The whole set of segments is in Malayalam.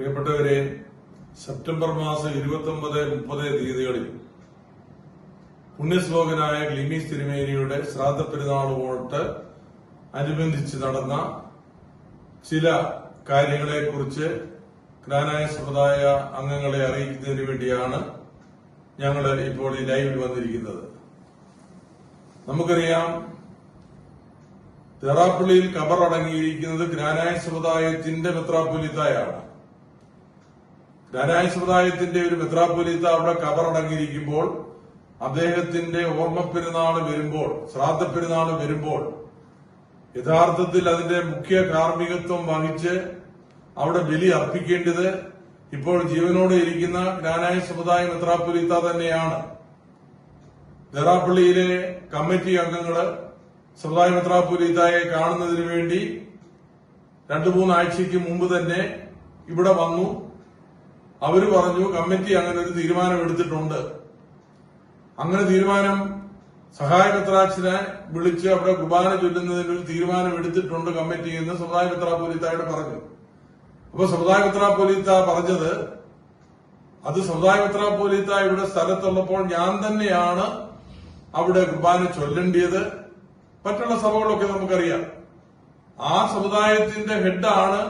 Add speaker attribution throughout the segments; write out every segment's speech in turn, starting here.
Speaker 1: പ്രിയപ്പെട്ടവരെ സെപ്റ്റംബർ മാസം ഇരുപത്തി ഒമ്പത് മുപ്പത് തീയതികളിൽ പുണ്യശ്ലോകനായ ഗ്ലിമീസ് തിരുമേനിയുടെ ശ്രാദ്ധ പെരുന്നാളുമായിട്ട് അനുബന്ധിച്ച് നടന്ന ചില കാര്യങ്ങളെക്കുറിച്ച് ജ്ഞാനായ സമുദായ അംഗങ്ങളെ അറിയിക്കുന്നതിന് വേണ്ടിയാണ് ഞങ്ങൾ ഇപ്പോൾ ഈ ലൈവിൽ വന്നിരിക്കുന്നത്. നമുക്കറിയാം തെറാപ്പള്ളിയിൽ കബർ അടങ്ങിയിരിക്കുന്നത് ജ്ഞാനായ സമുദായത്തിന്റെ മെത്രാപ്പൊലിത്തായാണ്. ജ്ഞാനായ സമുദായത്തിന്റെ ഒരു മെത്രാപ്പൊലീത്ത അവിടെ കബറടങ്ങിയിരിക്കുമ്പോൾ അദ്ദേഹത്തിന്റെ ഓർമ്മ പെരുന്നാൾ വരുമ്പോൾ ശ്രാദ്ധ പെരുന്നാൾ വരുമ്പോൾ യഥാർത്ഥത്തിൽ അതിന്റെ മുഖ്യ കാർമ്മികത്വം വഹിച്ച് അവിടെ ബലി അർപ്പിക്കേണ്ടത് ഇപ്പോൾ ജീവനോടെ ഇരിക്കുന്ന ജ്ഞാനായ സമുദായ മെത്രാപ്പൊലീത്ത തന്നെയാണ്. ദറാപ്പള്ളിയിലെ കമ്മിറ്റി അംഗങ്ങൾ സമുദായ മെത്രാപ്പൊലിത്തായെ കാണുന്നതിന് വേണ്ടി രണ്ടു മൂന്നാഴ്ചയ്ക്ക് മുമ്പ് തന്നെ ഇവിടെ വന്നു. അവർ പറഞ്ഞു കമ്മിറ്റി അങ്ങനെ ഒരു തീരുമാനം എടുത്തിട്ടുണ്ട്. അങ്ങനെ തീരുമാനം സഹായ മെത്രാച്ചിനെ വിളിച്ച് അവിടെ കുർബാന ചൊല്ലുന്നതിന് ഒരു തീരുമാനം എടുത്തിട്ടുണ്ട് കമ്മിറ്റി എന്ന് സമുദായ മെത്രാപ്പൊലിത്തായോട് പറഞ്ഞു. അപ്പൊ സമുദായ മെത്രാപ്പൊലിത്ത പറഞ്ഞത് അത് സമുദായ മെത്രാപ്പൊലിത്ത ഇവിടെ സ്ഥലത്തുള്ളപ്പോൾ ഞാൻ തന്നെയാണ് അവിടെ കുർബാന ചൊല്ലേണ്ടിയത്. മറ്റുള്ള സഭകളൊക്കെ നമുക്കറിയാം. ആ സമുദായത്തിന്റെ ഹെഡാണ്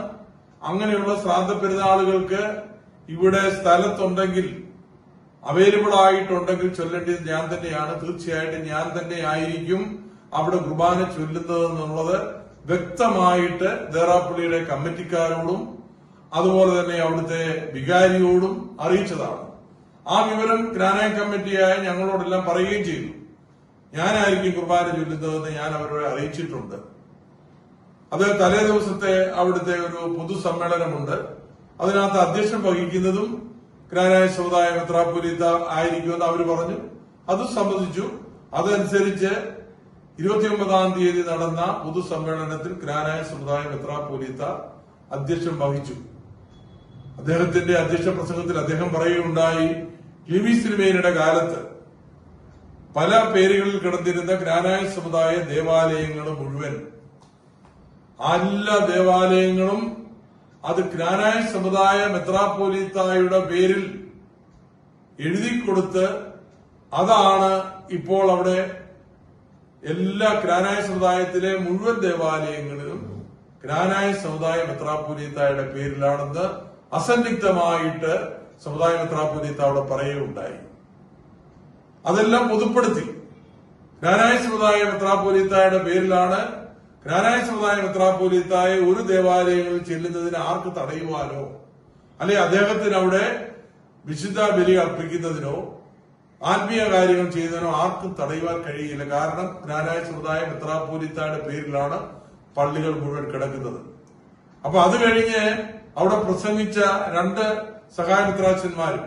Speaker 1: അങ്ങനെയുള്ള ശ്രാദ്ധ പെരുന്നാളുകൾക്ക് ഇവിടെ സ്ഥലത്തുണ്ടെങ്കിൽ അവൈലബിൾ ആയിട്ടുണ്ടെങ്കിൽ ചൊല്ലേണ്ടത് ഞാൻ തന്നെയാണ്. തീർച്ചയായിട്ടും ഞാൻ തന്നെ ആയിരിക്കും അവിടെ കുർബാന ചൊല്ലുന്നത് എന്നുള്ളത് വ്യക്തമായിട്ട് ദേറാപ്പള്ളിയുടെ കമ്മിറ്റിക്കാരോടും അതുപോലെ തന്നെ അവിടുത്തെ വികാരിയോടും അറിയിച്ചതാണ്. ആ വിവരം ഗ്രാനായ കമ്മിറ്റിയായ ഞങ്ങളോടെല്ലാം പറയുകയും ചെയ്തു. ഞാനായിരിക്കും കുർബാന ചൊല്ലുന്നതെന്ന് ഞാൻ അവരോട് അറിയിച്ചിട്ടുണ്ട്. അത് തലേ ദിവസത്തെ അവിടുത്തെ ഒരു പൊതുസമ്മേളനമുണ്ട്. അതിനകത്ത് അധ്യക്ഷം വഹിക്കുന്നതും ഗ്രാനായ സമുദായ മെത്രാപ്പൊലീത്ത ആയിരിക്കുമെന്ന് അവർ പറഞ്ഞു. അത് സംബന്ധിച്ചു. അതനുസരിച്ച് ഇരുപത്തിയൊമ്പതാം തീയതി നടന്ന പൊതുസമ്മേളനത്തിൽ ഗ്രാനായ സമുദായ മെത്രാപ്പൊലീത്ത അധ്യക്ഷം വഹിച്ചു. അദ്ദേഹത്തിന്റെ അധ്യക്ഷ പ്രസംഗത്തിൽ അദ്ദേഹം പറയുകയുണ്ടായി ലിവി സിനിമയുടെ കാലത്ത് പല പേരുകളിൽ കിടന്നിരുന്ന ഗ്രാനായ സമുദായ ദേവാലയങ്ങൾ മുഴുവൻ. എല്ലാ ദേവാലയങ്ങളും അത് ജ്ഞാനായ സമുദായ മെത്രാപ്പോലീത്തായുടെ പേരിൽ എഴുതി കൊടുത്ത് അതാണ് ഇപ്പോൾ അവിടെ എല്ലാ ജ്ഞാനായ സമുദായത്തിലെ മുഴുവൻ ദേവാലയങ്ങളിലും ജ്ഞാനായ സമുദായ മെത്രാപ്പോലീത്തായുടെ പേരിലാണെന്ന് അസന്നിഗ്ധമായിട്ട് സമുദായ മെത്രാപ്പോലീത്ത അവിടെ പറയുകയുണ്ടായി. അതെല്ലാം പൊതുപ്പെടുത്തി. ജ്ഞാനായ സമുദായ മെത്രാപ്പോലീത്തായുടെ പേരിലാണ് ജ്ഞാനായ സമുദായ മെത്രാപ്പോലീത്തായ ഒരു ദേവാലയങ്ങളിൽ ചെല്ലുന്നതിന് ആർക്ക് തടയുവാനോ? അല്ലെ അദ്ദേഹത്തിന് അവിടെ വിശുദ്ധ ബലി അർപ്പിക്കുന്നതിനോ ആത്മീയ കാര്യങ്ങൾ ചെയ്യുന്നതിനോ ആർക്കും തടയുവാൻ കഴിയില്ല. കാരണം ജ്ഞാനായ സമുദായ മെത്രാപ്പോലീത്തായുടെ പേരിലാണ് പള്ളികൾ മുഴുവൻ കിടക്കുന്നത്. അപ്പൊ അത് കഴിഞ്ഞ് അവിടെ പ്രസംഗിച്ച രണ്ട് സഹായ മിത്രാച്ചന്മാരും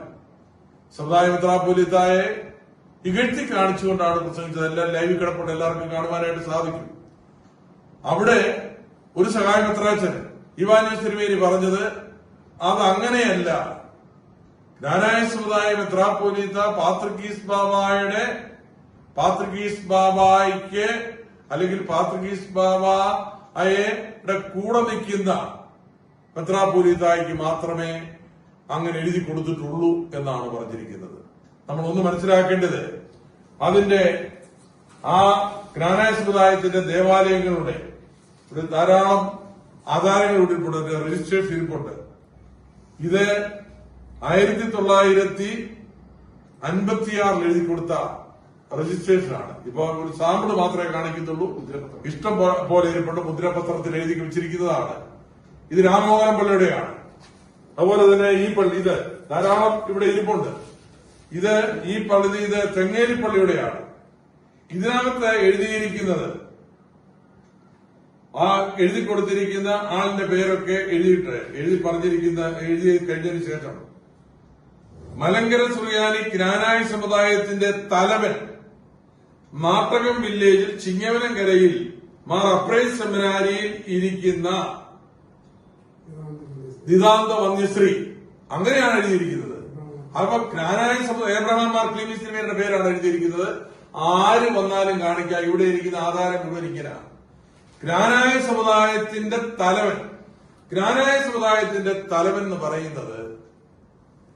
Speaker 1: സമുദായ മിത്രാപോലിത്തായെ ഇകഴ്ത്തി കാണിച്ചുകൊണ്ടാണ് പ്രസംഗിച്ചത്. എല്ലാം ലൈവിൽ കിടപ്പുണ്ട്. എല്ലാവർക്കും കാണുവാനായിട്ട് സാധിക്കും. അവിടെ ഒരു സഹായ മിത്രാച്ചൻ ഇവാനോസ് തിരുമേനി പറഞ്ഞത് അത് അങ്ങനെയല്ല. ജ്ഞാനായ സമുദായ മിത്രാപോലീത്ത പാത്രികീസ് ബാബായുടെ പാത്രികീസ് ബാബായിക്ക് അല്ലെങ്കിൽ പാത്രികീസ് ബാബായുടെ കൂടെ നിൽക്കുന്ന മെത്രാപ്പോലീത്തായിക്ക് മാത്രമേ അങ്ങനെ എഴുതി കൊടുത്തിട്ടുള്ളൂ എന്നാണ് പറഞ്ഞിരിക്കുന്നത്. നമ്മൾ ഒന്ന് മനസ്സിലാക്കേണ്ടത് അതിന്റെ ആ ജ്ഞാനായ സമുദായത്തിന്റെ ദേവാലയങ്ങളുടെ ഒരു ധാരാളം ആധാരങ്ങൾ ഇട്ടിട്ടുണ്ട് രജിസ്ട്രേഷൻ ഇരിപ്പുണ്ട് ഇത് ആയിരത്തി തൊള്ളായിരത്തി അൻപത്തിയാറിൽ എഴുതി കൊടുത്ത രജിസ്ട്രേഷനാണ് ഇപ്പൊ ഒരു സാമ്പിൾ മാത്രമേ കാണിക്കുന്നുള്ളൂ ഇഷ്ടം പോലെ ഇരിപ്പുണ്ട് മുദ്രപത്രത്തിൽ എഴുതി വെച്ചിരിക്കുന്നതാണ്. ഇത് രാമമോഹൻ പള്ളിയുടെയാണ്. അതുപോലെ തന്നെ ഈ പള്ളി ഇത് ധാരാളം ഇവിടെ ഇരിപ്പുണ്ട്. ഇത് ഈ പള്ളി ഇത് തെങ്ങേരി പള്ളിയുടെയാണ്. ഇതിനകത്ത് എഴുതിയിരിക്കുന്നത് ആ എഴുതി കൊടുത്തിരിക്കുന്ന ആളിന്റെ പേരൊക്കെ എഴുതിയിട്ട് എഴുതി പറഞ്ഞിരിക്കുന്ന എഴുതി കഴിഞ്ഞതിന് ശേഷം. മലങ്കര സുറിയാനി ജ്ഞാനായ സമുദായത്തിന്റെ തലവൻ മാത്രകം വില്ലേജിൽ ചിങ്ങവനങ്കരയിൽ മാർ അപ്രൈസ് സെമിനാരിയിൽ ഇരിക്കുന്ന നിതാന്ത വന്യശ്രീ. അങ്ങനെയാണ് എഴുതിയിരിക്കുന്നത്. അപ്പൊ സമുദായ ഏബ്രഹാം മാർ ക്ലീമിസ് സിനിമയുടെ പേരാണ് എഴുതിയിരിക്കുന്നത്. ആര് വന്നാലും കാണിക്കാം. ഇവിടെ ഇരിക്കുന്ന ആധാരം മുഴുവൻ ഇങ്ങനെയാണ് ജ്ഞാനായ സമുദായത്തിന്റെ തലവൻ. ജ്ഞാനായ സമുദായത്തിന്റെ തലവൻ എന്ന് പറയുന്നത്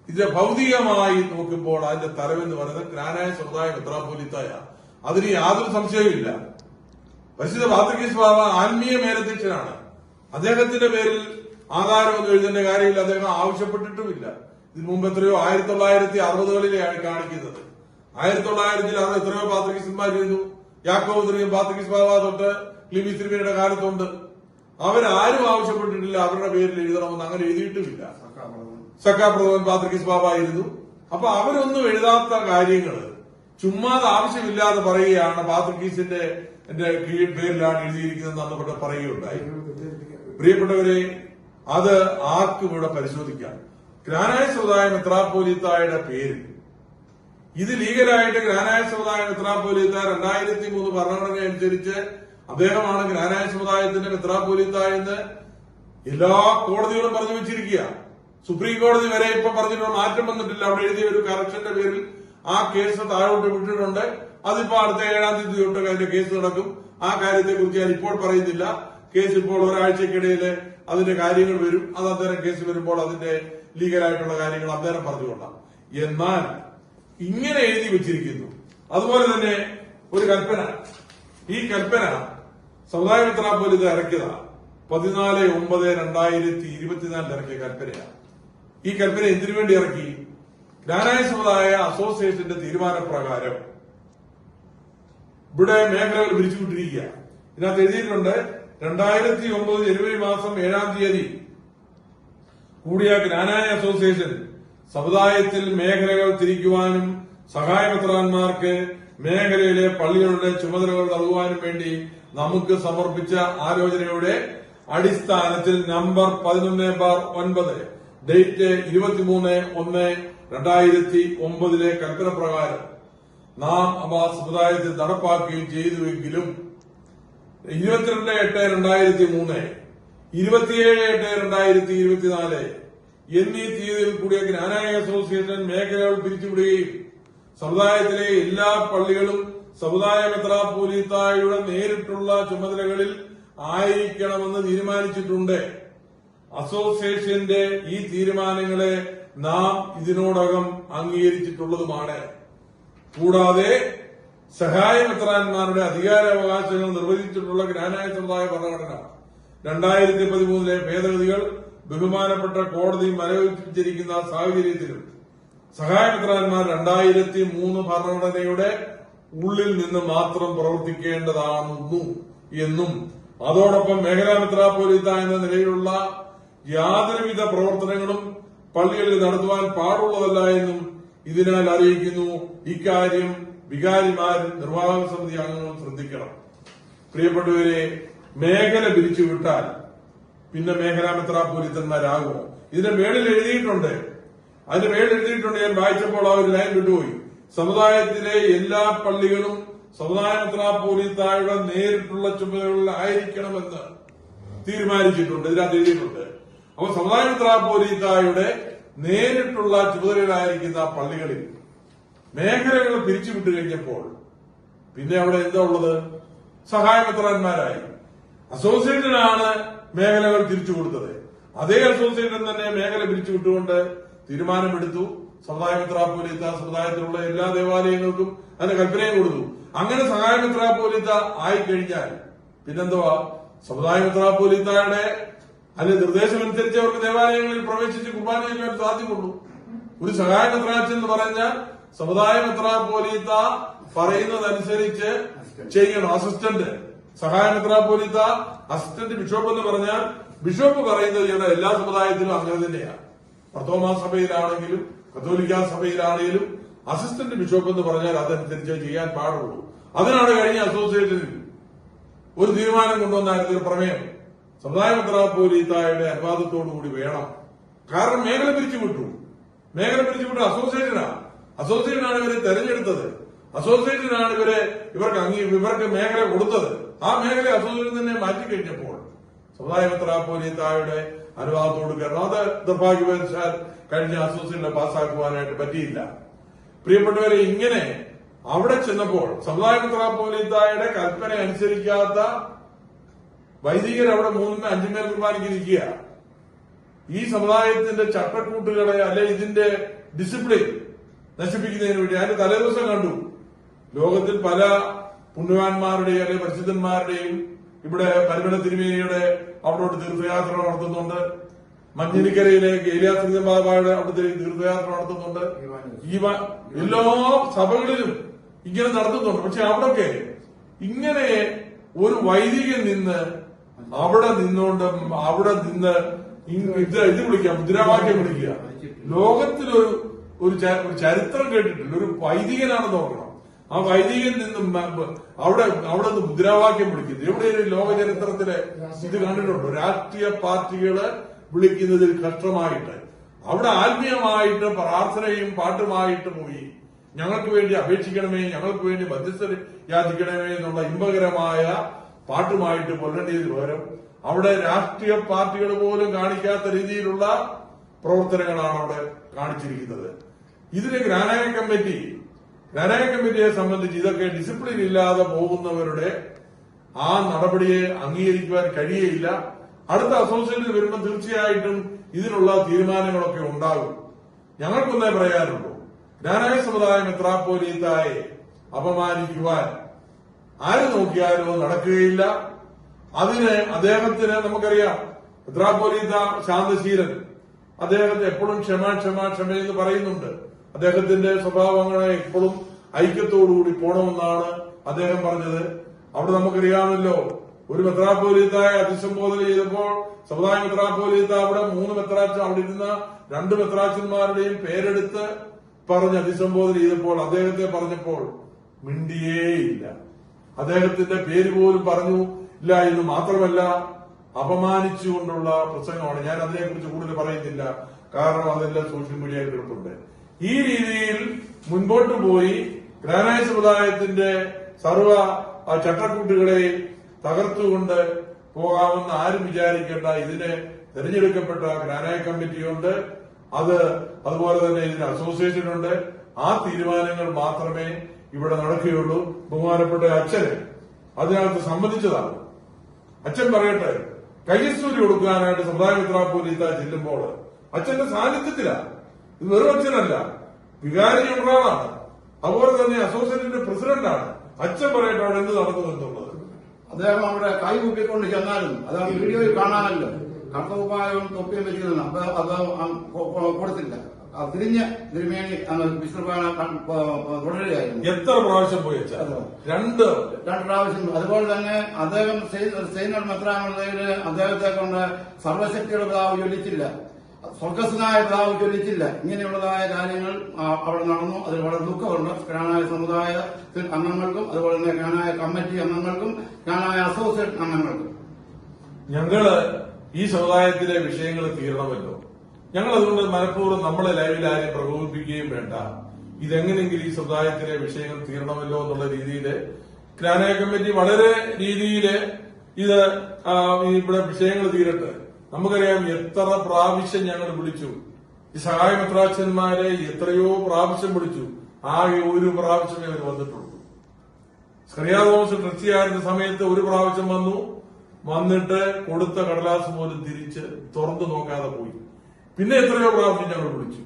Speaker 1: ഇതിന്റെ ഭൗതികമായി നോക്കുമ്പോൾ അതിന്റെ തലവൻ എന്ന് പറയുന്നത് ജ്ഞാനായ സമുദായ മെത്രാപോലിത്തായ അതിന് യാതൊരു സംശയവുമില്ല. പരിശുദ്ധ പാത്രികീസ് ബാബ ആത്മീയ മേലധ്യക്ഷനാണ്. അദ്ദേഹത്തിന്റെ പേരിൽ ആധാരമൊന്നും എഴുതേണ്ട കാര്യമില്ല. അദ്ദേഹം ആവശ്യപ്പെട്ടിട്ടുമില്ല. ഇതിനു മുമ്പ് എത്രയോ ആയിരത്തി തൊള്ളായിരത്തി അറുപതുകളിലെയാണ് കാണിക്കുന്നത്. ആയിരത്തി തൊള്ളായിരത്തിൽ അത് എത്രയോ പാത്രികീസന്മാരിരുന്നു യാക്കോബ് തിരിയും പാത്രികീസ് ബാബ തൊട്ട് ലിമി തിരുമേനിയുടെ കാലത്തുണ്ട്. അവരാരും ആവശ്യപ്പെട്ടിട്ടില്ല. അവരുടെ പേരിൽ എഴുതണമെന്ന് അങ്ങനെ എഴുതിയിട്ടുമില്ല. സക്കാപ്രധാൻ പാത്രികീസ് ബാബായിരുന്നു. അപ്പൊ അവരൊന്നും എഴുതാത്ത കാര്യങ്ങൾ ചുമ്മാതെ ആവശ്യമില്ലാതെ പറയുകയാണ്. പാത്രികീസിന്റെ എന്റെ കീഴ് പേരിലാണ് എഴുതിയിരിക്കുന്നത് അന്ന് പറയുകയുണ്ടായി. പ്രിയപ്പെട്ടവരെ അത് ആർക്കും ഇവിടെ പരിശോധിക്കാം. ഗ്രാനായ സമുദായ മെത്രാപ്പോലിത്തായുടെ പേരിൽ. ഇത് ലീഗലായിട്ട് ഗ്രാനായ സമുദായ മെത്രാപ്പോലിത്ത രണ്ടായിരത്തി മൂന്ന് ഭരണഘടന അനുസരിച്ച് അദ്ദേഹമാണ് ഗ്രാനായ സമുദായത്തിന്റെ മിത്രാപൂരിത്തായെന്ന് എല്ലാ കോടതികളും പറഞ്ഞു വെച്ചിരിക്കുക. സുപ്രീം കോടതി വരെ ഇപ്പൊ പറഞ്ഞിട്ടുള്ള മാറ്റം വന്നിട്ടില്ല. അവിടെ എഴുതിയ ഒരു കറക്ഷന്റെ പേരിൽ ആ കേസ് താഴോട്ട് വിട്ടിട്ടുണ്ട്. അതിപ്പോ അടുത്ത ഏഴാം തീയതി തൊട്ട് അതിന്റെ കേസ് നടക്കും. ആ കാര്യത്തെ കുറിച്ച് ഞാൻ ഇപ്പോൾ പറയുന്നില്ല. കേസ് ഇപ്പോൾ ഒരാഴ്ചക്കിടയിൽ അതിന്റെ കാര്യങ്ങൾ വരും. അത് അന്നേരം കേസ് വരുമ്പോൾ അതിന്റെ ലീഗലായിട്ടുള്ള കാര്യങ്ങൾ അന്നേരം പറഞ്ഞുകൊള്ളാം. എന്നാൽ ഇങ്ങനെ എഴുതി വെച്ചിരിക്കുന്നു. അതുപോലെ തന്നെ ഒരു കൽപ്പന. ഈ കൽപ്പന സമുദായ ഇത് ഇറക്കിയതാ. പതിനാല് ഒമ്പത് രണ്ടായിരത്തി ഇരുപത്തിനാലിൽ ഇറക്കിയ കൽപ്പനയാണ് ഈ കൽപ്പന എന്തിനു വേണ്ടി ഇറക്കി? ജ്ഞാനായ സമുദായ അസോസിയേഷന്റെ തീരുമാനപ്രകാരം. ഇവിടെ മേഖലകൾ വിരിച്ചുവിട്ടിരിക്കുക ഇതിനകത്ത് എഴുതിയിട്ടുണ്ട് രണ്ടായിരത്തി ഒമ്പത് ജനുവരി മാസം ഏഴാം തീയതി കൂടിയ ജ്ഞാനായ അസോസിയേഷൻ സമുദായത്തിൽ മേഖലകൾ തിരിക്കുവാനും സഹായപത്രാന്മാർക്ക് മേഖലയിലെ പള്ളികളുടെ ചുമതലകൾ നൽകുവാനും വേണ്ടി നമുക്ക് സമർപ്പിച്ച ആലോചനയുടെ അടിസ്ഥാനത്തിൽ നമ്പർ പതിനൊന്ന് ബാർ ഒൻപത് ഡേറ്റ് ഇരുപത്തിമൂന്ന് ഒന്ന് രണ്ടായിരത്തി ഒമ്പതിലെ കൽപ്പന പ്രകാരം നാം അവ സമുദായത്തിൽ നടപ്പാക്കുകയും ചെയ്തുവെങ്കിലും ഇരുപത്തിരണ്ട് എട്ട് രണ്ടായിരത്തി മൂന്ന് ഇരുപത്തിയേഴ് എട്ട് രണ്ടായിരത്തി ഇരുപത്തിനാല് എന്നീ തീയതിയിൽ കൂടിയ ജ്ഞാനായ അസോസിയേഷൻ മേഖലകൾ പിരിച്ചുവിടുകയും സമുദായത്തിലെ എല്ലാ പള്ളികളും സമുദായ മെത്രാപോലീത്തായുടെ നേരിട്ടുള്ള ചുമതലകളിൽ ആയിരിക്കണമെന്ന് തീരുമാനിച്ചിട്ടുണ്ട്. അസോസിയേഷന്റെ ഈ തീരുമാനങ്ങളെ നാം ഇതിനോടകം അംഗീകരിച്ചിട്ടുള്ളതുമാണ്. കൂടാതെ സഹായമെത്രാന്മാരുടെ അധികാരാവകാശങ്ങൾ നിർവചിച്ചിട്ടുള്ള ഗ്രാനായ സമുദായ ഭരണഘടന രണ്ടായിരത്തി പതിമൂന്നിലെ ഭേദഗതികൾ ബഹുമാനപ്പെട്ട കോടതി മരവിപ്പിച്ചിരിക്കുന്ന സാഹചര്യത്തിലും സഹായമെത്രാന്മാർ രണ്ടായിരത്തി മൂന്ന് ഭരണഘടനയുടെ ഉള്ളിൽ നിന്ന് മാത്രം പ്രവർത്തിക്കേണ്ടതാണെന്നു എന്നും അതോടൊപ്പം മേഖലാ മിത്രാപോലീത്ത എന്ന നിലയിലുള്ള യാതൊരുവിധ പ്രവർത്തനങ്ങളും പള്ളികളിൽ നടത്തുവാൻ പാടുള്ളതല്ല എന്നും ഇതിനാൽ അറിയിക്കുന്നു. ഇക്കാര്യം വികാരിമാരും നിർവാഹക സമിതി അംഗങ്ങളും ശ്രദ്ധിക്കണം. പ്രിയപ്പെട്ടവരെ മേഖല പിരിച്ചുവിട്ടാൽ പിന്നെ മേഖലാ മെത്രാപോലിത്തന്മാരാകുമോ ഇതിന്റെ മേളിൽ എഴുതിയിട്ടുണ്ട്. അതിന്റെ മേളിൽ എഴുതിയിട്ടുണ്ട്. ഞാൻ വായിച്ചപ്പോൾ ആ ഒരു ലൈൻ വിട്ടുപോയി. സമുദായത്തിലെ എല്ലാ പള്ളികളും സമുദായ മെത്രാപോലിത്തായുടെ നേരിട്ടുള്ള ചുമതലകളിൽ ആയിരിക്കണമെന്ന് തീരുമാനിച്ചിട്ടുണ്ട് ഇതിനകത്ത് എഴുതിയിട്ടുണ്ട്. അപ്പൊ സമുദായ മെത്രാപോലിത്തായുടെ നേരിട്ടുള്ള ചുമതലകളായിരിക്കുന്ന പള്ളികളിൽ മേഖലകൾ പിരിച്ചുവിട്ട് കഴിഞ്ഞപ്പോൾ പിന്നെ അവിടെ എന്താ ഉള്ളത്? സഹായമെത്രാന്മാരായി അസോസിയേഷനാണ് മേഖലകൾ തിരിച്ചു കൊടുത്തത്. അതേ അസോസിയേഷൻ തന്നെ മേഖല പിരിച്ചു വിട്ടുകൊണ്ട് തീരുമാനമെടുത്തു സമുദായമെത്രാപ്പോലിത്ത സമുദായത്തിലുള്ള എല്ലാ ദേവാലയങ്ങൾക്കും അതിന്റെ കൽപ്പനയും കൊടുത്തു. അങ്ങനെ സഹായമെത്രാപ്പോലിത്ത ആയിക്കഴിഞ്ഞാൽ പിന്നെന്തുവാ? സമുദായമെത്രാപ്പോലിത്തയുടെ അതിന്റെ നിർദ്ദേശമനുസരിച്ച് അവർക്ക് ദേവാലയങ്ങളിൽ പ്രവേശിച്ച് കുർബാന ചെയ്യാൻ സാധ്യമുള്ളൂ ഒരു സഹായമിത്രാച്ച് എന്ന് പറഞ്ഞാൽ സമുദായ മെത്രാപ്പോലീത്ത പറയുന്നതനുസരിച്ച് ചെയ്യണം. അസിസ്റ്റന്റ്. സഹായ മെത്രാപ്പോലീത്ത അസിസ്റ്റന്റ് ബിഷപ്പ് എന്ന് പറഞ്ഞാൽ ബിഷപ്പ് പറയുന്നത് ചെയ്യണം എല്ലാ സമുദായത്തിലും അങ്ങനെ തന്നെയാണ് പ്രഥമ സഭയിലാണെങ്കിലും കത്തോലിക്ക സഭയിലാണെങ്കിലും അസിസ്റ്റന്റ് ബിഷപ്പ് എന്ന് പറഞ്ഞാൽ അതനുസരിച്ച് ചെയ്യാൻ പാടുള്ളൂ. അതിനാണ് കഴിഞ്ഞ അസോസിയേഷനിൽ ഒരു തീരുമാനം കൊണ്ടുവന്നായിരുന്നു ഒരു പ്രമേയം. സമുദായ മെത്രാപ്പോലീത്തായുടെ അനുവാദത്തോടു കൂടി വേണം. കാരണം മേഖല പിരിച്ചു വിട്ടു മേഖല പിരിച്ചു വിട്ടു അസോസിയേഷനാണ് അസോസിയേഷനാണ് ഇവരെ തെരഞ്ഞെടുത്തത്. അസോസിയേഷനാണ് ഇവരെ ഇവർക്ക് അംഗീ ഇവർക്ക് മേഖല കൊടുത്തത്. ആ മേഖല അസോസിയേഷൻ തന്നെ മാറ്റിക്കഴിഞ്ഞപ്പോൾ സമുദായ മെത്രാപ്പോലീത്തായുടെ അനുവാദത്തോട് കാരണം അത് നിർഭാഗ്യവശാൽ കഴിഞ്ഞ അസോസിയേഷനെ പാസ്സാക്കുവാനായിട്ട് പറ്റിയില്ല. പ്രിയപ്പെട്ടവരെ ഇങ്ങനെ അവിടെ ചെന്നപ്പോൾ സമുദായ മെത്രാപ്പോലീത്തായുടെ കൽപ്പന അനുസരിക്കാത്ത വൈദികർ അവിടെ മൂന്നിന് അഞ്ചുമേൽ പേർ തീരുമാനിക്കുക ഈ സമുദായത്തിന്റെ ചട്ടക്കൂട്ടുകളെ അല്ലെ ഇതിന്റെ ഡിസിപ്ലിൻ നശിപ്പിക്കുന്നതിന് വേണ്ടി അതിന്റെ തലേദിവസം കണ്ടു. ലോകത്തിൽ പല പുണ്യവാന്മാരുടെയും അല്ലെ പരിശുദ്ധന്മാരുടെയും ഇവിടെ പരിമള തിരുമേനിയുടെ അവിടോട്ട് തീർത്ഥയാത്ര നടത്തുന്നുണ്ട്. മഞ്ഞിനിക്കരയിലെ ഏലിയാശ്രീത ബാബായുടെ അവിടുത്തെ തീർത്ഥയാത്ര നടത്തുന്നുണ്ട്. എല്ലാ സഭകളിലും ഇങ്ങനെ നടത്തുന്നുണ്ട്. പക്ഷെ അവിടൊക്കെ ഇങ്ങനെ ഒരു വൈദികൻ നിന്ന് അവിടെ നിന്നുകൊണ്ട് അവിടെ നിന്ന് ഇത് ഇത് വിളിക്കുക മുദ്രാവാക്യം വിളിക്കുക. ലോകത്തിലൊരു ഒരു ഒരു ചരിത്രം കേട്ടിട്ടില്ല. ഒരു വൈദികനാണെന്ന് ഓർക്കണം. ആ വൈദികൻ നിന്ന് അവിടെ അവിടെ നിന്ന് മുദ്രാവാക്യം വിളിക്കുന്നത് എവിടെയും ലോക ചരിത്രത്തിലെ ഇത് കണ്ടിട്ടുണ്ടോ? രാഷ്ട്രീയ പാർട്ടികൾ വിളിക്കുന്നതിൽ കഷ്ടമായിട്ട് അവിടെ ആത്മീയമായിട്ട് പ്രാർത്ഥനയും പാട്ടുമായിട്ട് പോയി. ഞങ്ങൾക്ക് വേണ്ടി അപേക്ഷിക്കണമേ ഞങ്ങൾക്ക് വേണ്ടി മധ്യസ്ഥ യാചിക്കണമേ എന്നുള്ള ഇമ്പകരമായ പാട്ടുമായിട്ട് കൊല്ലേണ്ടതിന് പകരം അവിടെ രാഷ്ട്രീയ പാർട്ടികൾ പോലും കാണിക്കാത്ത രീതിയിലുള്ള പ്രവർത്തനങ്ങളാണ് അവിടെ കാണിച്ചിരിക്കുന്നത്. ഇതിന് ഗ്രാനായ കമ്മിറ്റി ഗ്രാനായ കമ്മിറ്റിയെ സംബന്ധിച്ച് ഇതൊക്കെ ഡിസിപ്ലിൻ ഇല്ലാതെ പോകുന്നവരുടെ ആ നടപടിയെ അംഗീകരിക്കുവാൻ കഴിയയില്ല. അടുത്ത അസോസിയേഷൻ വരുമ്പോൾ തീർച്ചയായിട്ടും ഇതിനുള്ള തീരുമാനങ്ങളൊക്കെ ഉണ്ടാകും. ഞങ്ങൾക്കൊന്നേ പറയാനുള്ളൂ. ജ്ഞാനായ സമുദായ മെത്രാപ്പോലീത്തായെ അപമാനിക്കുവാൻ ആര് നോക്കിയാലും നടക്കുകയില്ല. അതിന് അദ്ദേഹത്തിന് നമുക്കറിയാം മെത്രാപ്പോലീത്ത ശാന്തശീലൻ. അദ്ദേഹത്തെ എപ്പോഴും ക്ഷമ ക്ഷമ ക്ഷമ എന്ന് പറയുന്നുണ്ട്. അദ്ദേഹത്തിന്റെ സ്വഭാവങ്ങളെ എപ്പോഴും ഐക്യത്തോടുകൂടി പോണമെന്നാണ് അദ്ദേഹം പറഞ്ഞത്. അവിടെ നമുക്കറിയാമല്ലോ ഒരു മെത്രാപ്പോലീത്തായ അഭിസംബോധന ചെയ്തപ്പോൾ സമുദായ മെത്രാപ്പോലീത്ത അവിടെ മൂന്ന് മെത്രാച്ച അവിടെ ഇരുന്ന രണ്ട് മെത്രാച്ചന്മാരുടെയും പേരെടുത്ത് പറഞ്ഞ് അഭിസംബോധന ചെയ്തപ്പോൾ അദ്ദേഹത്തെ പറഞ്ഞപ്പോൾ മിണ്ടിയേയില്ല. അദ്ദേഹത്തിന്റെ പേര് പോലും പറഞ്ഞു ഇല്ല എന്ന് മാത്രമല്ല അപമാനിച്ചുകൊണ്ടുള്ള പ്രസംഗമാണ്. ഞാൻ അതിനെക്കുറിച്ച് കൂടുതൽ പറയുന്നില്ല കാരണം അതെല്ലാം സോഷ്യൽ മീഡിയയിൽ കിടപ്പുണ്ട് ഈ രീതിയിൽ മുൻപോട്ട് പോയി ഗ്രാനായ സമുദായത്തിന്റെ സർവ ചട്ടക്കൂട്ടുകളെ തകർത്തുകൊണ്ട് പോകാമെന്ന് ആരും വിചാരിക്കേണ്ട ഇതിന് തെരഞ്ഞെടുക്കപ്പെട്ട ഗ്രാനായ കമ്മിറ്റിയുണ്ട്. അത് അതുപോലെ തന്നെ ഇതിന് അസോസിയേഷൻ ഉണ്ട്. ആ തീരുമാനങ്ങൾ മാത്രമേ ഇവിടെ നടക്കുകയുള്ളൂ. ബഹുമാനപ്പെട്ട അച്ഛന് അതിനകത്ത് സമ്മതിച്ചതാണ്. അച്ഛൻ പറയട്ടെ കയ്യസൂരി കൊടുക്കാനായിട്ട് സമുദായ മിത്രാപൂരിത്ത ചെല്ലുമ്പോൾ അച്ഛന്റെ സാന്നിധ്യത്തിലാണ്. ഇത് വെറും അച്ഛനല്ല വികാരി ജനറലാണ് അതുപോലെ തന്നെ അസോസിയേഷന്റെ പ്രസിഡന്റാണ് അച്ഛൻ പറയട്ടെ അവിടെ എന്ത് നടന്നു എന്നുള്ളത്
Speaker 2: അദ്ദേഹം അവിടെ കൈ കൂപ്പിക്കൊണ്ട് ചെന്നാലും അത് വീഡിയോയിൽ കാണാനല്ലോ. കർത്തവുമായും തൊപ്പിയും വെച്ചിരുന്നു അപ്പൊ അത് കൊടുത്തില്ല. തിരിഞ്ഞ തിരുമേനി വിഷ്ണുപാന തുടരുകയായിരുന്നു.
Speaker 1: എത്ര പ്രാവശ്യം പോയി രണ്ട്
Speaker 2: രണ്ട് പ്രാവശ്യം അതുപോലെ തന്നെ അദ്ദേഹം സൈനർ മെത്രാനുള്ളതിൽ അദ്ദേഹത്തെ കൊണ്ട് സർവശക്തിയുടെ പിതാവ് ജ്വലിച്ചില്ല. സ്വർഗസ്വനായ പിതാവ് ജ്വലിച്ചില്ല. ഇങ്ങനെയുള്ളതായ കാര്യങ്ങൾ അവിടെ നടന്നു. അതിൽ വളരെ ദുഃഖമുണ്ട്. കാണായ സമുദായ അംഗങ്ങൾക്കും അതുപോലെ തന്നെ കാണായ കമ്മിറ്റി അംഗങ്ങൾക്കും കാണായ അസോസിയേഷൻ അംഗങ്ങൾക്കും.
Speaker 1: ഞങ്ങൾ ഈ സമുദായത്തിലെ വിഷയങ്ങൾ തീരണമല്ലോ. ഞങ്ങൾ അതുകൊണ്ട് മനഃപൂർവം നമ്മളെ ലൈവിൽ ആരെയും പ്രകോപിപ്പിക്കുകയും വേണ്ട. ഇതെങ്ങനെയെങ്കിലും ഈ സമുദായത്തിലെ വിഷയങ്ങൾ തീരണമല്ലോ എന്നുള്ള രീതിയിൽ ഗ്രാനായ കമ്മിറ്റി വളരെ രീതിയിൽ ഇത് ഇവിടെ വിഷയങ്ങൾ തീരട്ടെ. നമുക്കറിയാം എത്ര പ്രാവശ്യം ഞങ്ങൾ വിളിച്ചു. ഈ സഹായ മിത്രാച്ഛന്മാരെ എത്രയോ പ്രാവശ്യം വിളിച്ചു. ആകെ ഒരു പ്രാവശ്യം ഞങ്ങൾ വന്നിട്ടുള്ളൂ. തോമസ് ട്രസ്റ്റിയായിരുന്ന സമയത്ത് ഒരു പ്രാവശ്യം വന്നു. വന്നിട്ട് കൊടുത്ത കടലാസ് പോലും തിരിച്ച് തുറന്നു നോക്കാതെ പോയി. പിന്നെ എത്രയോ പ്രാവശ്യം ഞങ്ങൾ വിളിച്ചു.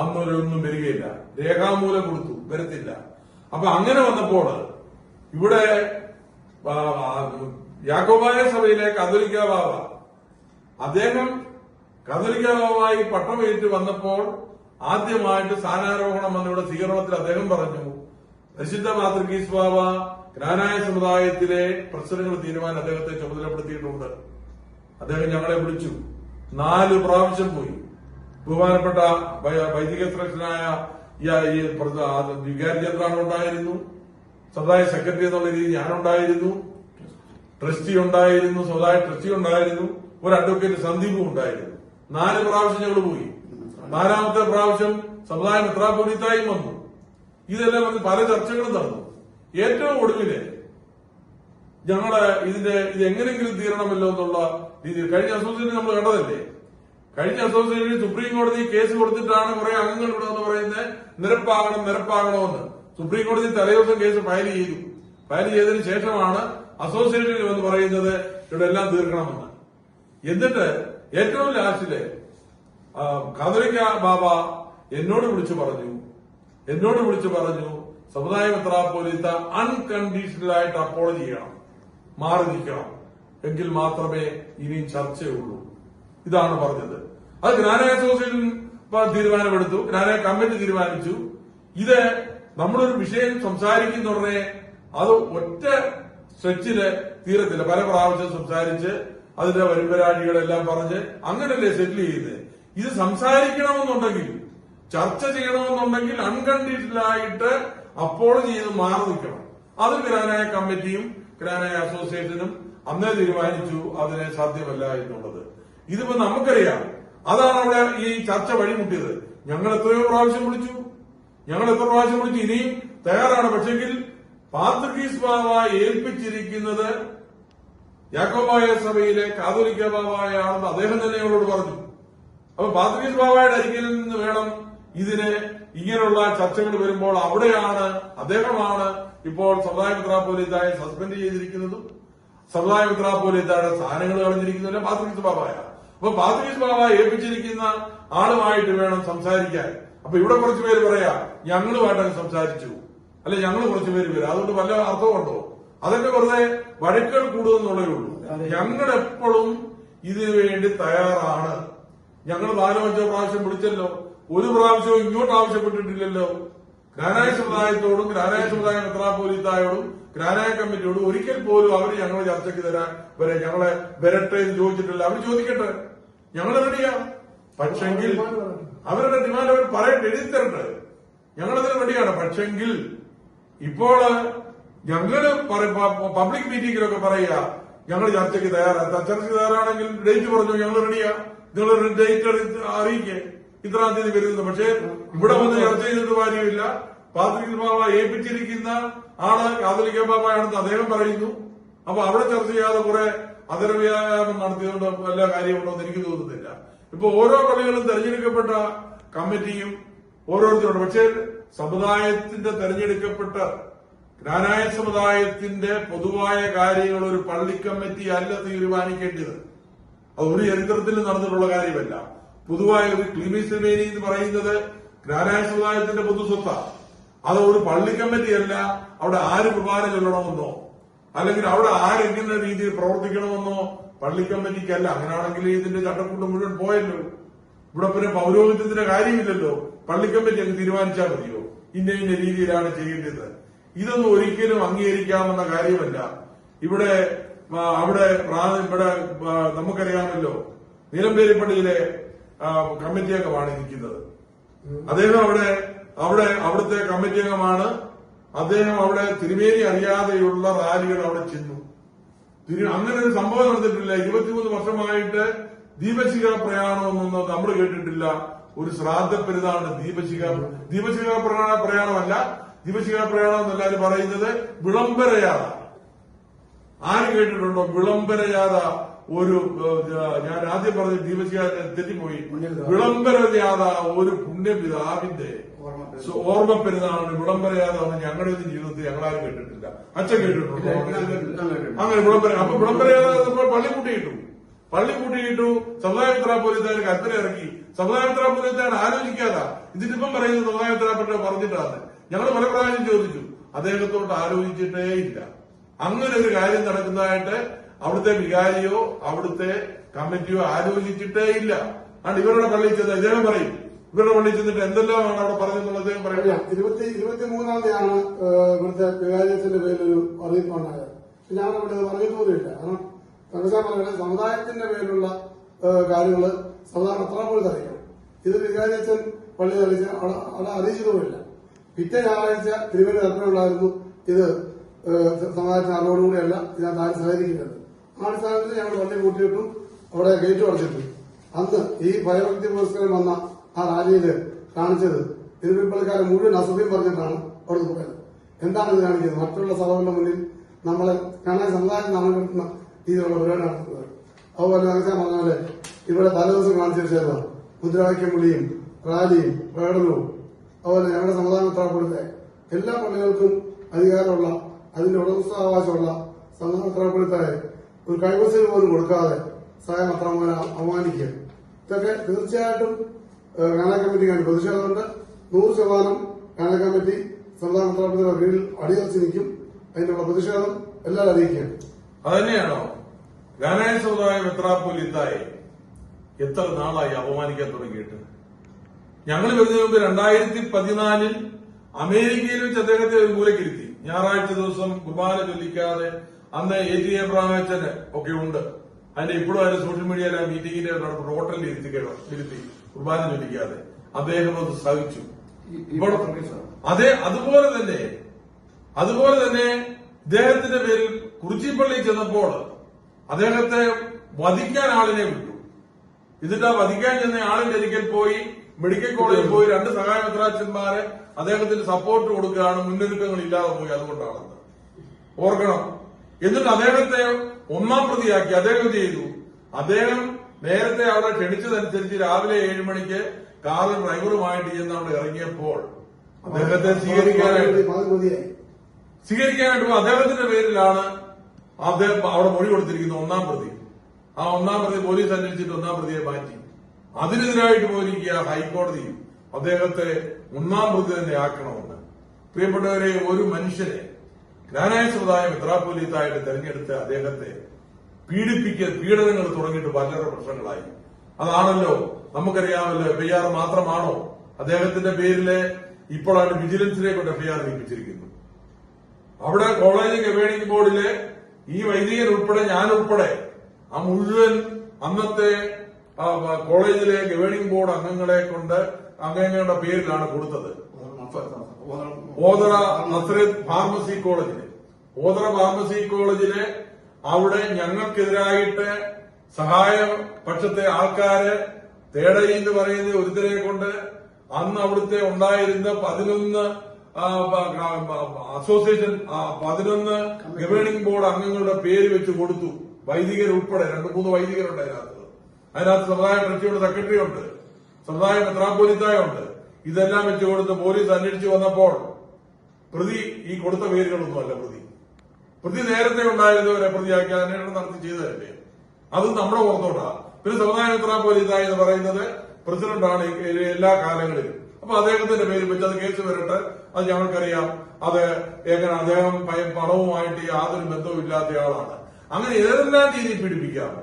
Speaker 1: അന്നൊരൊന്നും വരികയില്ല. രേഖാമൂലം കൊടുത്തു. വരത്തില്ല. അപ്പൊ അങ്ങനെ വന്നപ്പോൾ ഇവിടെ യാക്കോബായ സഭയിലെ കതോലിക്ക അദ്ദേഹം കത്തോലിക്ക ബാബായി പട്ടമേറ്റ് വന്നപ്പോൾ ആദ്യമായിട്ട് സ്ഥാനാരോഹണം വന്നിവിടെ സ്വീകരണത്തിൽ അദ്ദേഹം പറഞ്ഞു പരിശുദ്ധ മാതൃകീസ് ബാബ ജ്ഞാനായ സമുദായത്തിലെ പ്രശ്നങ്ങൾ തീരുമാനം അദ്ദേഹത്തെ ചുമതലപ്പെടുത്തിയിട്ടുണ്ട്. അദ്ദേഹം ഞങ്ങളെ വിളിച്ചു. നാല് പ്രാവശ്യം പോയി. ബഹുമാനപ്പെട്ട വൈദിക ആ വികാരി ചന്ദ്രാണ് ഉണ്ടായിരുന്നു. സമുദായ സെക്രട്ടറി എന്നുള്ള രീതിയിൽ ഞാനുണ്ടായിരുന്നു. ട്രസ്റ്റി ഉണ്ടായിരുന്നു. സമുദായ ട്രസ്റ്റി ഉണ്ടായിരുന്നു. ഒരു അഡ്വക്കേറ്റ് സന്ദീപും ഉണ്ടായിരുന്നു. നാല് പ്രാവശ്യം ഞങ്ങൾ പോയി. നാലാമത്തെ പ്രാവശ്യം സമുദായ മെത്രാപൊലിത്തായും വന്നു. ഇതെല്ലാം വന്ന് പല ചർച്ചകളും നടന്നു. ഏറ്റവും ഒടുവിൽ ഞങ്ങളെ ഇതിന്റെ ഇത് എങ്ങനെങ്കിലും തീരണമല്ലോ എന്നുള്ള രീതിയിൽ കഴിഞ്ഞ അസോസിയേഷൻ നമ്മൾ കണ്ടതല്ലേ? കഴിഞ്ഞ അസോസിയേഷൻ സുപ്രീം കോടതി കേസ് കൊടുത്തിട്ടാണ് കുറെ അംഗങ്ങൾ ഇവിടെ എന്ന് പറയുന്നത് നിരപ്പാകണം നിരപ്പാകണമെന്ന്. സുപ്രീം കോടതി തലേദിവസം കേസ് ഫയൽ ചെയ്തു. ഫയൽ ചെയ്തതിനു ശേഷമാണ് അസോസിയേഷൻ എന്ന് പറയുന്നത് ഇവിടെ എല്ലാം തീർക്കണമെന്ന്. എന്നിട്ട് ഏറ്റവും ലാസ്റ്റിൽ കാതലിക്ക ബാബ എന്നോട് വിളിച്ചു പറഞ്ഞു എന്നോട് വിളിച്ചു പറഞ്ഞു സമുദായ മെത്രാപ്പോലിത്ത അൺകണ്ടീഷണൽ ആയിട്ട് അപ്പോളജി ചെയ്യണം മാറി നിൽക്കണം എങ്കിൽ മാത്രമേ ഇനിയും ചർച്ചയുള്ളൂ. ഇതാണ് പറഞ്ഞത്. അത് ഗ്രാനായ അസോസിയേഷൻ തീരുമാനമെടുത്തു ഗ്രാനായ കമ്മിറ്റി തീരുമാനിച്ചു. ഇത് നമ്മളൊരു വിഷയം സംസാരിക്കുന്ന ഉടനെ അത് ഒറ്റ സ്ട്രെച്ചിൽ തീരത്തില്ല. പല പ്രാവശ്യം സംസാരിച്ച് അതിന്റെ വരുമ്പരാഴികളെല്ലാം പറഞ്ഞ് അങ്ങനല്ലേ സെറ്റിൽ ചെയ്യുന്നത് ഇത് സംസാരിക്കണമെന്നുണ്ടെങ്കിൽ ചർച്ച ചെയ്യണമെന്നുണ്ടെങ്കിൽ അൺകണ്ടീഷനായിട്ട് അപ്പോൾ ചെയ്ത് മാറി നിൽക്കണം. അത് ഗ്രാനായ കമ്മിറ്റിയും ഗ്രാനായ അസോസിയേഷനും അന്നേ തീരുമാനിച്ചു അതിനെ സാധ്യമല്ല എന്നുള്ളത്. ഇതിപ്പോ നമുക്കറിയാം. അതാണ് അവിടെ ഈ ചർച്ച വഴിമുട്ടിയത്. ഞങ്ങൾ എത്രയോ പ്രാവശ്യം വിളിച്ചു. ഞങ്ങൾ എത്ര പ്രാവശ്യം വിളിച്ചു? ഇനിയും തയ്യാറാണ്. പക്ഷെങ്കിൽ പാത്രികീസ് ബാബ ഏൽപ്പിച്ചിരിക്കുന്നത് യാക്കോബായ സഭയിലെ കാതോലിക്ക ബാബായാണെന്ന് അദ്ദേഹം തന്നെ അവരോട് പറഞ്ഞു. അപ്പൊ പാത്രീസ് ബാബായുടെ അരികിൽ നിന്ന് വേണം ഇതിന് ഇങ്ങനെയുള്ള ചർച്ചകൾ വരുമ്പോൾ അവിടെയാണ് അദ്ദേഹമാണ് ഇപ്പോൾ സമുദായ മിത്രാപോലീസായി സസ്പെൻഡ് ചെയ്തിരിക്കുന്നതും സമുദായ മിത്രാപോലീസായുടെ സ്ഥാനങ്ങൾ കളഞ്ഞിരിക്കുന്നതിന് പാത്രീസ് ബാബായ അപ്പൊ പാത്രീസ് ബാബ ഏൽപ്പിച്ചിരിക്കുന്ന ആളുമായിട്ട് വേണം സംസാരിക്കാൻ. അപ്പൊ ഇവിടെ കുറച്ചുപേര് പറയാ ഞങ്ങളുമായിട്ടങ്ങ് സംസാരിച്ചു. അല്ലെ ഞങ്ങൾ കുറച്ചുപേര് വരും. അതുകൊണ്ട് വല്ല അർത്ഥമുണ്ടോ അതൊക്കെ വെറുതെ വഴക്കുകൾ കൂടുമെന്നുള്ളേ ഉള്ളൂ. ഞങ്ങൾ എപ്പോഴും ഇതിനു വേണ്ടി തയ്യാറാണ്. ഞങ്ങൾ നാലോ അഞ്ചോ പ്രാവശ്യം വിളിച്ചല്ലോ. ഒരു പ്രാവശ്യവും ഇങ്ങോട്ട് ആവശ്യപ്പെട്ടിട്ടില്ലല്ലോ. ഗ്രാനായ സമുദായത്തോടും ഗ്രാനായ സമുദായ മെത്രാപോലിത്തായോടും ഗ്രാനായ കമ്മിറ്റിയോടും ഒരിക്കൽ പോലും അവർ ഞങ്ങൾ ചർച്ചയ്ക്ക് തരാൻ വരെ ഞങ്ങളെ വരട്ടെ എന്ന് ചോദിച്ചിട്ടില്ല. അവർ ചോദിക്കട്ടെ. ഞങ്ങൾ റെഡിയാ. പക്ഷെങ്കിൽ അവരുടെ ഡിമാൻഡ് അവർ പറയട്ടെ എഴുതി തരട്ടെ ഞങ്ങളതിന് റെഡിയാണ്. പക്ഷെങ്കിൽ ഇപ്പോൾ ഞങ്ങൾ പബ്ലിക് മീറ്റിംഗിലൊക്കെ പറയുക ഞങ്ങൾ ചർച്ചയ്ക്ക് തയ്യാറാണ് ചർച്ചയ്ക്ക് തയ്യാറാണെങ്കിൽ ഡേറ്റ് പറഞ്ഞു ഞങ്ങൾ റെഡിയാ നിങ്ങൾ ഡേറ്റ് അറിയിക്കേ. ഇത്രാം തീയതി വരുന്നത്. പക്ഷേ ഇവിടെ വന്ന് ചർച്ച ചെയ്തിട്ട് കാര്യമില്ല. പാത്രിക് ബാബ ഏൽപ്പിച്ചിരിക്കുന്ന ആൾ കാതലിക്ക ബാബയാണെന്ന് അദ്ദേഹം പറയുന്നു. അപ്പൊ അവിടെ ചർച്ച ചെയ്യാതെ കുറെ അതരവ്യായാമം നടത്തിയതുകൊണ്ട് വല്ല കാര്യമുണ്ടോ എന്ന് എനിക്ക് തോന്നുന്നില്ല. ഇപ്പൊ ഓരോ കളികളും തെരഞ്ഞെടുക്കപ്പെട്ട കമ്മിറ്റിയും ഓരോരുത്തരുണ്ട്. പക്ഷേ സമുദായത്തിന്റെ തെരഞ്ഞെടുക്കപ്പെട്ട ജ്ഞാനായ സമുദായത്തിന്റെ പൊതുവായ കാര്യങ്ങൾ ഒരു പള്ളി കമ്മിറ്റി അല്ല തീരുമാനിക്കേണ്ടത്. അത് ഒരു ചരിത്രത്തിൽ നടന്നിട്ടുള്ള കാര്യമല്ല. പൊതുവായ ഒരു ക്ലിമിസിമേനി എന്ന് പറയുന്നത് ജ്ഞാനായ സമുദായത്തിന്റെ പൊതുസ്വത്താണ് അത് ഒരു പള്ളി കമ്മിറ്റി അല്ല അവിടെ ആര് കുർബാന ചെല്ലണമെന്നോ അല്ലെങ്കിൽ അവിടെ ആരെങ്ങനെ രീതിയിൽ പ്രവർത്തിക്കണമെന്നോ പള്ളി കമ്മിറ്റിക്കല്ല അങ്ങനെയാണെങ്കിൽ ഇതിന്റെ ചട്ടക്കൂട്ട് മുഴുവൻ പോയല്ലോ. ഇവിടെ പിന്നെ പൗരോഹിത്യത്തിന്റെ കാര്യമില്ലല്ലോ. പള്ളി കമ്മിറ്റി അങ്ങ് തീരുമാനിച്ചാൽ മതിയോ? ഇന്ന ഇന്ന രീതിയിലാണ് ചെയ്യേണ്ടത്. ഇതൊന്നും ഒരിക്കലും അംഗീകരിക്കാമെന്ന കാര്യമല്ല. ഇവിടെ അവിടെ ഇവിടെ നമുക്കറിയാമല്ലോ നിലമ്പേരിപ്പള്ളിയിലെ കമ്മിറ്റി അംഗമാണ് ഇരിക്കുന്നത് അദ്ദേഹം അവിടെ അവിടെ അവിടുത്തെ കമ്മിറ്റി അംഗമാണ് അദ്ദേഹം അവിടെ തിരുമേനി അറിയാതെയുള്ള റാലികൾ അവിടെ ചെന്നു. അങ്ങനെ ഒരു സംഭവം നടന്നിട്ടില്ല. ഇരുപത്തിമൂന്ന് വർഷമായിട്ട് ദീപശിഖ പ്രയാണമെന്നൊന്നും നമ്മൾ കേട്ടിട്ടില്ല. ഒരു ശ്രാദ്ധ പെരുതാണ് ദീപശിഖ ദീപശിഖ പ്രയാണമല്ല ദീപശിഖ പ്രയാണം എന്ന് എല്ലാവരും പറയുന്നത് വിളംബരയാത. ആര് കേട്ടിട്ടുണ്ടോ വിളംബരയാത ഒരു ഞാൻ ആദ്യം പറഞ്ഞ ദീപശിഖ തെറ്റിപ്പോയി. വിളംബരയാത ഒരു പുണ്യപിതാവിന്റെ ഓർമ്മ പെരുന്നാളിന് വിളംബരയാത എന്ന് ഞങ്ങളുടെ ഒന്നും ജീവിതത്തിൽ ഞങ്ങളാരും കേട്ടിട്ടില്ല. അച്ഛൻ കേട്ടിട്ടുണ്ടോ? അങ്ങനെ വിളംബര അപ്പൊ വിളംബരയാത പള്ളി കൂട്ടിയിട്ടു പള്ളി കൂട്ടിയിട്ടു സമുദായമിത്ര പോലീസുകാർ കൽപ്പന ഇറക്കി സമുദായമിത്ര പോലീസുകാർ ആലോചിക്കാതാ. ഇതിനിപ്പം പറയുന്നത് സമുദായമിത്ര പറഞ്ഞിട്ടാണ്. ഞങ്ങൾ പല പ്രാവശ്യം ചോദിച്ചു. അദ്ദേഹത്തോട്ട് ആലോചിച്ചിട്ടേ ഇല്ല. അങ്ങനെ ഒരു കാര്യം നടക്കുന്നതായിട്ട് അവിടുത്തെ വികാരിയോ അവിടുത്തെ കമ്മിറ്റിയോ ആലോചിച്ചിട്ടേ ഇല്ല. ആണ് ഇവരുടെ പള്ളിയിൽ ചെന്ന് അദ്ദേഹം പറയും. ഇവരുടെ പള്ളിയിൽ ചെന്നിട്ട് എന്തെല്ലാമാണ് അവിടെ പറഞ്ഞെന്നുള്ളത് അദ്ദേഹം പറയും.
Speaker 3: അറിയാം ഇരുപത്തി ഇരുപത്തിമൂന്നാം തീയതിയാണ് ഇവിടുത്തെ വികാരിയത്തിന്റെ പേരിലൊരു അറിയിപ്പുണ്ടായത് ഞാൻ അവിടെ പറഞ്ഞതുപോലുമില്ല കാരണം കണക്കാൻ പറയുന്നത് സമുദായത്തിന്റെ പേരിലുള്ള കാര്യങ്ങൾ സമുദായം അത്ര പോലും അറിയണം ഇത് വികാരിയച്ഛൻ പള്ളി അറിയിച്ച അവിടെ അറിയിച്ചതുമില്ല പിറ്റേ ഞായറാഴ്ച തിരുവനന്തപുരം തരത്തിലുള്ളായിരുന്നു ഇത് സമാധാന അറിവോടുകൂടിയല്ല ഇതിനകത്ത് ആരും സഹകരിക്കുന്നത്. ആ അടിസ്ഥാനത്തിൽ ഞങ്ങൾ പള്ളി കൂട്ടിയിട്ടും അവിടെ ഗേറ്റ് അടച്ചിട്ടു അന്ന് ഈ ഭയഭക്തി പുരസ്കാരം വന്ന ആ റാലിയിൽ കാണിച്ചത് തിരുവിപ്പള്ളിക്കാരെ മുഴുവൻ അസഭ്യം പറഞ്ഞിട്ടാണ് അവിടെ പോയത്. എന്താണ് ഇത് കാണിക്കുന്നത്? മറ്റുള്ള സഭകളുടെ മുന്നിൽ നമ്മളെ കാണാൻ സമുദായം നാമപ്പെടുത്തുന്ന രീതിയിലുള്ള പരിപാടി നടത്തുന്നത്. അതുപോലെ നടക്കാൻ പറഞ്ഞാൽ ഇവിടെ തലേദിവസം കാണിച്ചതിന് ശേഷം മുദ്രാവാക്യം വിളിയും റാലിയും പ്രകടനവും അതുപോലെ ഞങ്ങളുടെ സമുദായ മെത്രാപ്പൊളിത്തെ എല്ലാ പള്ളികൾക്കും അധികാരമുള്ള അതിന്റെ ഉടമസ്ഥാവകാശമുള്ള സമുദായ മെത്രാപ്പൊളിത്തായ ഒരു കൈവശം പോലും കൊടുക്കാതെ സഹായ മെത്രാമോനെ അവമാനിക്കുക ഇതൊക്കെ തീർച്ചയായിട്ടും ഏഹ്, കാന കമ്മിറ്റിക്ക് വേണ്ടി പ്രതിഷേധമുണ്ട്. നൂറ് ശതമാനം കാന കമ്മിറ്റി സമുദായ മെത്രാപതിയുടെ കീഴിൽ അടിയറച്ച് നിൽക്കും. അതിനുള്ള പ്രതിഷേധം എല്ലാവരും അറിയിക്കുകയാണ്.
Speaker 1: അതന്നെയാണോ? ഗാനായ സമുദായ മെത്രാപ്പൊലിത്തായി എത്ര നാളായി അപമാനിക്കാൻ തുടങ്ങിയിട്ട്? ഞങ്ങൾ വരുന്നതിന് മുമ്പ് രണ്ടായിരത്തി പതിനാലിൽ അമേരിക്കയിൽ വെച്ച് അദ്ദേഹത്തെ ഒരു മൂലക്കിരുത്തി. ഞായറാഴ്ച ദിവസം കുർബാന ചൊല്ലിക്കാതെ അന്ന് എ ടി എബ്രാഹച്ചന് ഒക്കെ ഉണ്ട്. അതിന്റെ ഇപ്പോഴും അതിന്റെ സോഷ്യൽ മീഡിയയിൽ ആ മീറ്റിംഗിന്റെ ഹോട്ടലിൽ ഇരുത്തി കുർബാന ചൊല്ലിക്കാതെ. അദ്ദേഹം അത് സഹിച്ചു. ഇപ്പോൾ അതെ അതുപോലെ തന്നെ അതുപോലെ തന്നെ ഇദ്ദേഹത്തിന്റെ പേരിൽ കുറിച്ചിപ്പള്ളി ചെന്നപ്പോൾ അദ്ദേഹത്തെ വധിക്കാൻ ആളിനെ വിട്ടു. ആ വധിക്കാൻ ചെന്ന ആളിന്റെ ഒരിക്കൽ പോയി മെഡിക്കൽ കോളേജിൽ പോയി രണ്ട് സഹായ മെത്രാച്ചന്മാരെ അദ്ദേഹത്തിന് സപ്പോർട്ട് കൊടുക്കുകയാണ് മുന്നൊരുക്കങ്ങൾ ഇല്ലാതെ പോയി. അതുകൊണ്ടാണെന്ന് ഓർക്കണം. എന്നിട്ട് അദ്ദേഹത്തെ ഒന്നാം പ്രതിയാക്കി. അദ്ദേഹം ചെയ്തു? അദ്ദേഹം നേരത്തെ അവിടെ ക്ഷണിച്ചതനുസരിച്ച് രാവിലെ ഏഴ് മണിക്ക് കാർ ഡ്രൈവറുമായിട്ട് ചെന്ന് അവിടെ ഇറങ്ങിയപ്പോൾ അദ്ദേഹത്തെ സ്വീകരിക്കാനായിട്ട് സ്വീകരിക്കാനായിട്ട് അദ്ദേഹത്തിന്റെ പേരിലാണ് അദ്ദേഹം അവിടെ മൊഴി കൊടുത്തിരിക്കുന്നത് ഒന്നാം പ്രതി. ആ ഒന്നാം പ്രതി പോലീസ് അന്വേഷിച്ചിട്ട് ഒന്നാം പ്രതിയെ മാറ്റി. അതിനെതിരായിട്ട് പോയിരിക്കുക ഹൈക്കോടതിയും അദ്ദേഹത്തെ ഒന്നാം പ്രതി തന്നെ ആക്കണമെന്ന്. പ്രിയപ്പെട്ടവരെ ഒരു മനുഷ്യനെ ഗ്രാനായ സമുദായം മെത്രാപ്പൊലീത്തായിട്ട് തെരഞ്ഞെടുത്ത് അദ്ദേഹത്തെ പീഡിപ്പിക്ക പീഡനങ്ങൾ തുടങ്ങിയിട്ട് വളരെ വർഷങ്ങളായി അതാണല്ലോ നമുക്കറിയാമല്ലോ എഫ്ഐആർ മാത്രമാണോ അദ്ദേഹത്തിന്റെ പേരിൽ ഇപ്പോഴാണ് വിജിലൻസിനെ കൊണ്ട് എഫ്ഐആർ നിയമിച്ചിരിക്കുന്നത് അവിടെ കോളേജ് ഗവേണിംഗ് ബോർഡിലെ ഈ വൈദികൻ ഉൾപ്പെടെ ഞാൻ ഉൾപ്പെടെ ആ മുഴുവൻ അന്നത്തെ കോളേജിലെ ഗവേണിംഗ് ബോർഡ് അംഗങ്ങളെ കൊണ്ട് അംഗങ്ങളുടെ പേരിലാണ് കൊടുത്തത്. ഓതറ നസ്രത്ത് ഫാർമസി കോളേജിൽ ഓതറ ഫാർമസി കോളേജിലെ അവിടെ ഞങ്ങൾക്കെതിരായിട്ട് സഹായ പക്ഷത്തെ ആൾക്കാര് തേടയി എന്ന് പറയുന്ന ഒരുത്തരെ കൊണ്ട് അന്ന് അവിടുത്തെ ഉണ്ടായിരുന്ന പതിനൊന്ന് അസോസിയേഷൻ പതിനൊന്ന് ഗവേണിംഗ് ബോർഡ് അംഗങ്ങളുടെ പേര് വെച്ച് കൊടുത്തു. വൈദികർ ഉൾപ്പെടെ രണ്ട് മൂന്ന് വൈദികരുണ്ട് അതിനകത്ത് സമുദായ ട്രസ്റ്റിയുടെ സെക്രട്ടറി ഉണ്ട് സമുദായ മെത്രാപ്പോലിത്തായ ഉണ്ട് ഇതെല്ലാം വെച്ച് കൊടുത്ത് പോലീസ് അന്വേഷിച്ചു വന്നപ്പോൾ പ്രതി ഈ കൊടുത്ത പേരുകളൊന്നുമല്ല പ്രതി. പ്രതി നേരത്തെ ഉണ്ടായിരുന്നവരെ പ്രതിയാക്കി അന്വേഷണം നടത്തി ചെയ്തതല്ലേ? അത് നമ്മുടെ പുറത്തോട്ടാ. പിന്നെ സമുദായ മെത്രാപ്പോലിത്തായ എന്ന് പറയുന്നത് പ്രസിഡന്റാണ് എല്ലാ കാലങ്ങളിലും. അപ്പൊ അദ്ദേഹത്തിന്റെ പേര് വെച്ച് അത് കേസ് വരട്ടെ. അത് ഞങ്ങൾക്കറിയാം. അത് എങ്ങനെ അദ്ദേഹം പണവുമായിട്ട് യാതൊരു ബന്ധവും ഇല്ലാത്ത ആളാണ്. അങ്ങനെ ഏതെല്ലാം രീതിയിൽ പീഡിപ്പിക്കാമോ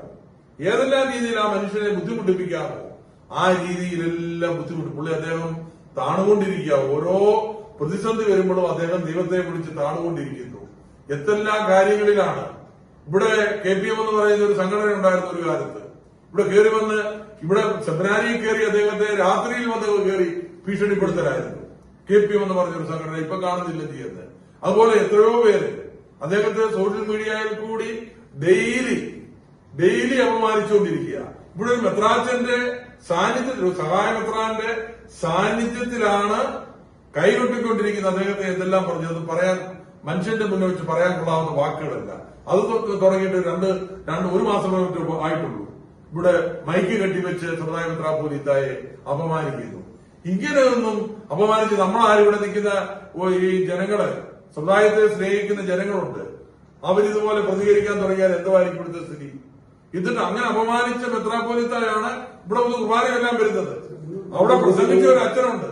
Speaker 1: ഏതെല്ലാം രീതിയിൽ ആ മനുഷ്യനെ ബുദ്ധിമുട്ടിപ്പിക്കാമോ ആ രീതിയിലെല്ലാം ബുദ്ധിമുട്ട്. പുള്ളി അദ്ദേഹം താണുകൊണ്ടിരിക്കുക. ഓരോ പ്രതിസന്ധി വരുമ്പോഴും അദ്ദേഹം ദൈവത്തെ വിളിച്ച് താണുകൊണ്ടിരിക്കുന്നു. എന്തെല്ലാം കാര്യങ്ങളിലാണ്? ഇവിടെ കെ പി എം എന്ന് പറയുന്ന ഒരു സംഘടന ഉണ്ടായിരുന്ന ഒരു കാലത്ത്. ഇവിടെ കയറി വന്ന് ഇവിടെ സെമിനാരിയിൽ കയറി അദ്ദേഹത്തെ രാത്രിയിൽ വന്ന് കയറി ഭീഷണിപ്പെടുത്തലായിരുന്നു. കെ പി എം എന്ന് പറഞ്ഞൊരു സംഘടന ഇപ്പൊ കാണുന്നില്ല ചെയ്യുന്നത് അതുപോലെ എത്രയോ പേര്. അദ്ദേഹത്തെ സോഷ്യൽ മീഡിയയിൽ കൂടി ഡെയിലി ഡെയിലി അപമാനിച്ചുകൊണ്ടിരിക്കുക. ഇവിടെ ഒരു മെത്രാച്ചന്റെ സാന്നിധ്യത്തിൽ സഹായ മെത്രാന്റെ സാന്നിധ്യത്തിലാണ് കൈകൊട്ടിക്കൊണ്ടിരിക്കുന്ന അദ്ദേഹത്തെ എന്തെല്ലാം പറഞ്ഞു? അത് പറയാൻ മനുഷ്യന്റെ മുന്നിൽ വെച്ച് പറയാൻ കൊള്ളാവുന്ന വാക്കുകളല്ല. അത് തുടങ്ങിയിട്ട് രണ്ട് രണ്ട് ഒരു മാസം ആയിട്ടുള്ളൂ. ഇവിടെ മൈക്ക് കെട്ടിവെച്ച് സമുദായ മെത്രാപോലീത്തായെ അപമാനിക്കുന്നു. ഇങ്ങനെയൊന്നും അപമാനിച്ച് നമ്മളാരും ഇവിടെ നിൽക്കുന്ന ഈ ജനങ്ങൾ സമുദായത്തെ സ്നേഹിക്കുന്ന ജനങ്ങളുണ്ട്. അവരിതുപോലെ പ്രതികരിക്കാൻ തുടങ്ങിയാൽ എന്തുമായിരിക്കും ഇവിടുത്തെ സ്ഥിതി? എന്നിട്ട് അങ്ങനെ അപമാനിച്ച മെത്രാപോലിത്തായാണ് ഇവിടെ ഒന്ന് കുർബാനയെല്ലാം വരുന്നത്. അവിടെ പ്രസംഗിച്ച ഒരു അച്ഛനുണ്ട്.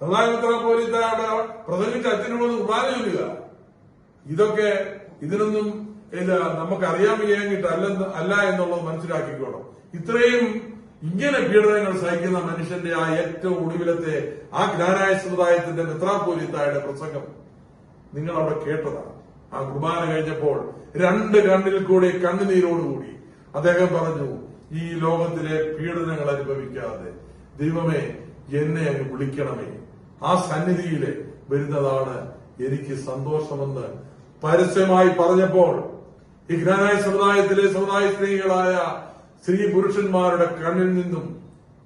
Speaker 1: സദായ മെത്രാപ്പോലിത്ത അവിടെ പ്രസംഗിച്ച അച്ഛനോട് കുർബാന ചൊല്ലുക. ഇതൊക്കെ ഇതിനൊന്നും ഇല്ല നമുക്ക് അറിയാൻ വയ്യാഞ്ഞിട്ട് അല്ലെന്ന് അല്ല എന്നുള്ളത് മനസ്സിലാക്കിക്കോണം. ഇത്രയും ഇങ്ങനെ പീഡനങ്ങൾ സഹിക്കുന്ന മനുഷ്യന്റെ ആ ഏറ്റവും ഒടുവിലത്തെ ആ ജ്ഞാനായ സമുദായത്തിന്റെ മെത്രാപോലിത്തായുടെ പ്രസംഗം നിങ്ങൾ അവിടെ കേട്ടതാണ്. ആ കുർബാന കഴിഞ്ഞപ്പോൾ രണ്ട് കണ്ണിൽ കൂടി കണ്ണുനീരോടുകൂടി അദ്ദേഹം പറഞ്ഞു ഈ ലോകത്തിലെ പീഡനങ്ങൾ അനുഭവിക്കാതെ ദൈവമേ എന്നെ അങ്ങ് വിളിക്കണമേ. ആ സന്നിധിയിൽ വരുന്നതാണ് എനിക്ക് സന്തോഷമെന്ന് പരസ്യമായി പറഞ്ഞപ്പോൾ ജ്ഞാനായ സമുദായത്തിലെ സമുദായ സ്ത്രീകളായ സ്ത്രീ പുരുഷന്മാരുടെ കണ്ണിൽ നിന്നും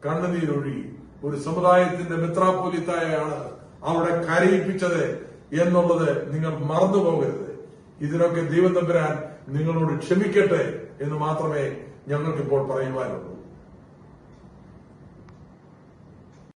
Speaker 1: കണ്ണുനീരൊഴുകി ഒരു സമുദായത്തിന്റെ മിത്രാപോലിത്തായാണ് അവിടെ കരയിപ്പിച്ചത് എന്നുള്ളത് നിങ്ങൾ മറന്നു പോകരുത് ഇതിനൊക്കെ ദൈവം തമ്പുരാൻ നിങ്ങളോട് ക്ഷമിക്കട്ടെ. എന്ന് മാത്രമേ ഞങ്ങൾക്കിപ്പോൾ പറയുവാനുള്ളൂ.